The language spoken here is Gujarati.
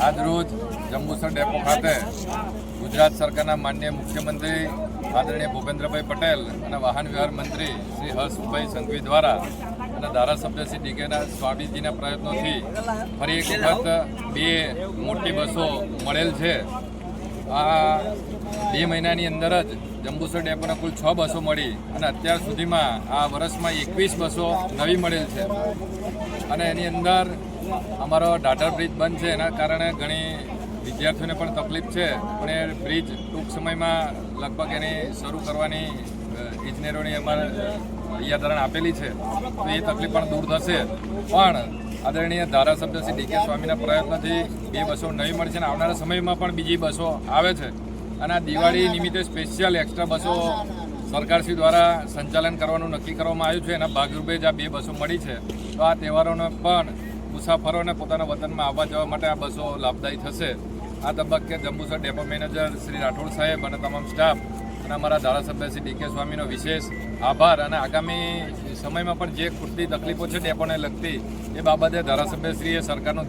આજરોજ જંબુસર ડેપો ખાતે ગુજરાત સરકારના માન્ય મુખ્યમંત્રી આદરણીય ભૂપેન્દ્રભાઈ પટેલ અને વાહન વ્યવહાર મંત્રી શ્રી હર્ષભાઈ સંઘવી દ્વારા અને ધારાસભ્ય શ્રી ડીકેના સ્વામીજીના પ્રયત્નોથી ફરી એક વખત બે મોટી બસો મળેલ છે. આ બે મહિનાની અંદર જ જંબુસર ડેપોને કુલ છ બસો મળી અને અત્યાર સુધીમાં આ વર્ષમાં એકવીસ બસો નવી મળેલ છે. અને એની અંદર અમારો ડાટર બ્રિજ બંધ છે, એના કારણે ઘણી વિદ્યાર્થીઓને પણ તકલીફ છે, પણ એ બ્રિજ ટૂંક સમયમાં લગભગ એની શરૂ કરવાની ઇજનેરોની અમારે યાદરણ આપેલી છે. તો એ તકલીફ પણ દૂર થશે. પણ આદરણીય ધારાસભ્ય શ્રી ડીકે સ્વામીના પ્રયત્નથી બે બસો નવી મળશે અને આવનારા સમયમાં પણ બીજી બસો આવે છે. અને આ દિવાળી નિમિત્તે સ્પેશિયલ એક્સ્ટ્રા બસો સરકારશ્રી દ્વારા સંચાલન કરવાનું નક્કી કરવામાં આવ્યું છે. એના ભાગરૂપે જ આ બે બસો મળી છે. તો આ તહેવારોને પણ મુસાફરોને પોતાના વતનમાં આવવા જવા માટે આ બસો લાભદાયી થશે. આ તબક્કે જંબુસર ડેપો મેનેજર શ્રી રાઠોડ સાહેબ અને તમામ સ્ટાફ અને અમારા ધારાસભ્ય શ્રી ડીકે સ્વામીનો વિશેષ આભાર. અને આગામી સમયમાં પણ જે ખૂટતી તકલીફો છે ડેપોને લગતી, એ બાબતે ધારાસભ્યશ્રીએ સરકારનું